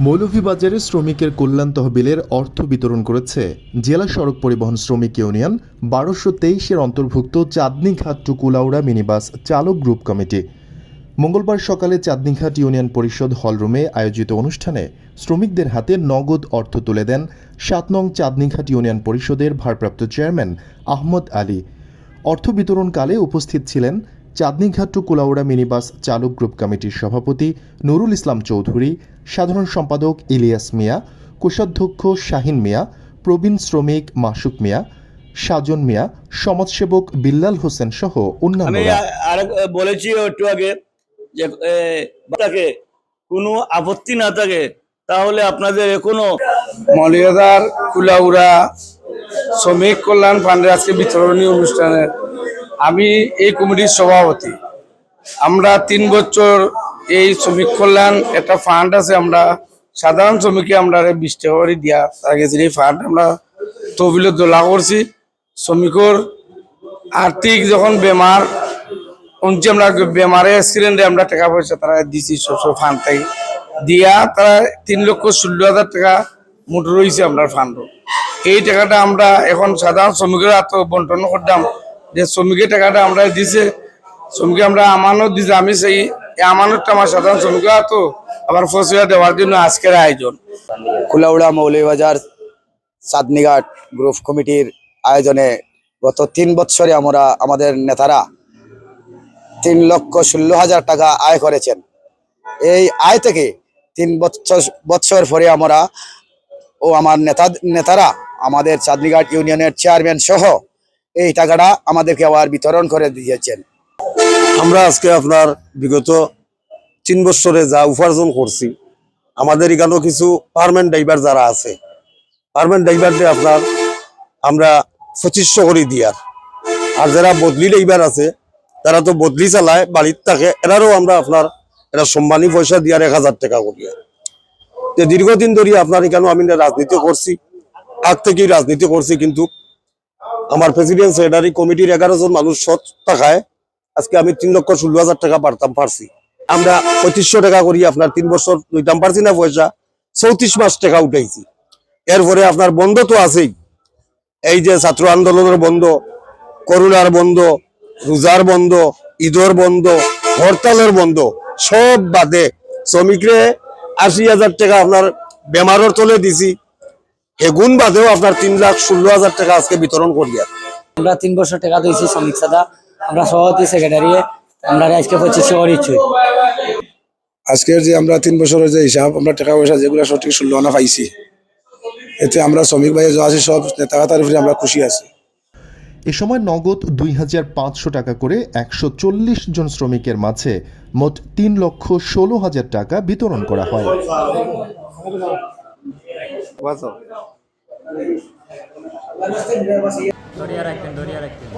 মৌলভীবাজারে শ্রমিকের কল্যাণ তহবিলের অর্থ বিতরণ করেছে জেলা সড়ক পরিবহন শ্রমিক ইউনিয়ন বারোশো তেইশের অন্তর্ভুক্ত চাঁদনীঘাট টু কুলাউড়া মিনিবাস চালক গ্রুপ কমিটি। মঙ্গলবার সকালে চাঁদনীঘাট ইউনিয়ন পরিষদ হলরুমে আয়োজিত অনুষ্ঠানে শ্রমিকদের হাতে নগদ অর্থ তুলে দেন সাত নং চাঁদনীঘাট ইউনিয়ন পরিষদের ভারপ্রাপ্ত চেয়ারম্যান আহমদ আলী। অর্থ বিতরণকালে উপস্থিত ছিলেন চাঁদনীঘাট টু কুলাউড়া মিনিবাস চালক গ্রুপ কমিটির সভাপতি নুরুল ইসলাম চৌধুরী সাধারণ সম্পাদক ইলিয়াস মিয়া কোষাধ্যক্ষ শাহিন মিয়া প্রবীণ শ্রমিক মাসুক মিয়া সাজন মিয়া সমাজসেবক বিল্লাল হোসেন সহ আরেক বলেছি একটু আগে যে তাকে কোনো আপত্তি না থাকে তাহলে আপনাদের কোনো মলিয়াদার কুলাউড়া শ্রমিক কল্যাণ ফান্ডের আজকে বিতরণী অনুষ্ঠানে আমি এই কমিটির সভাপতি। আমরা তিন বছর এই শ্রমিক কল্যাণ একটা ফান্ড আছে, আমরা সাধারণ শ্রমিককে আমরা বিশ টাকা করে দিয়া কাছে এই ফান্ড আমরা তহবিলে দোলা করছি। শ্রমিকর আর্থিক যখন বেমার শুনছি আমরা বেমারে অ্যাক্সিডেন্টে আমরা টাকা পয়সা তারা দিছি সব সব ফান্ড থেকে দিয়া তারা তিন লক্ষ ষোলো হাজার টাকা মোট রয়েছে আমরা ফান্ড এই টাকাটা আমরা এখন সাধারণ শ্রমিকের হাত বন্টন করতাম। যে শ্রমিকের টাকাটা আমরা দিছে, শ্রমিক আমরা আমানত দিছে, আমি সেই আমানতটা আমার সাধারণ শ্রমিকের তো আবার ফসিয়া দেওয়ার জন্য আজকের আয়োজন। কুলাউড়া মৌলভীবাজার চাঁদনিঘাট গ্রুপ কমিটির আয়োজনে গত তিন বছরে আমরা, আমাদের নেতারা তিন লক্ষ ষোলো হাজার টাকা আয় করেছেন। এই আয় থেকে তিন বছর বছর পরে আমরা ও আমার নেতা, নেতারা আমাদের চাঁদনিঘাট ইউনিয়নের চেয়ারম্যান সহ এই টাকাটা আমাদেরকে আবার বিতরণ করে দিয়েছেন। আমরা আজকে আপনার বিগত তিন বছরে যা উপার্জন করছি, আমাদের এখানেও কিছু পারমানেন্ট ড্রাইভার যারা আছে পারমানেন্ট ড্রাইভারদের আপনার আমরা পঁচিশশো করে দিয়ার। আর যারা বদলি ড্রাইভার আছে, তারা তো বদলি চালায়, বাড়ির থাকে এরারও আমরা আপনার এটা সম্মানী পয়সা দিয়ার এক হাজার টাকা করিয়া দীর্ঘদিন ধরে আপনার এখানেও আমি রাজনীতি করছি, আগ থেকেই রাজনীতি করছি, কিন্তু আমার প্রেসিডেন্ট সেক্রেটারি কমিটির এগারো জন মানুষ সৎ টাকায় আজকে আমি তিন লক্ষ ষোলো হাজার টাকা পারতাম পারছি। আমরা পঁচিশশো টাকা করি, আপনার তিন বছর লইতাম পারছি না পয়সা, চৌত্রিশ মাস টাকা উঠাইছি। এরপরে আপনার বন্ধ তো আছেই। এই যে ছাত্র আন্দোলনের বন্ধ, করোনার বন্ধ, রোজার বন্ধ, ঈদর বন্ধ, হরতালের বন্ধ, সব বাদে। শ্রমিকরে আশি হাজার টাকা আপনার বেমারের তলে দিছি। এগুন বাদেও আপনার তিন লাখ ষোলো হাজার টাকা আজকে বিতরণ করিয়া। আমরা তিন বছর টাকা দিয়েছি শ্রমিক সাদা। আমরা সভাপতি সেক্রেটারি আমরা আজকে পঁচিশশো করে ইচ্ছুক আজকের যে আমরা তিন বছরের যে হিসাব আমরা টাকা পয়সা যেগুলো সঠিক ষোলো আনা পাইছি এতে আমরা শ্রমিক ভাই যা আছি সব নেতা উপরে আমরা খুশি আছি। এ সময় নগদ দুই হাজার পাঁচশো টাকা করে একশো চল্লিশ জন শ্রমিকের মাঝে মোট তিন লক্ষ ষোলো হাজার টাকা বিতরণ করা হয়। দরিয়া রাখতেন দরিয়া রাখতেন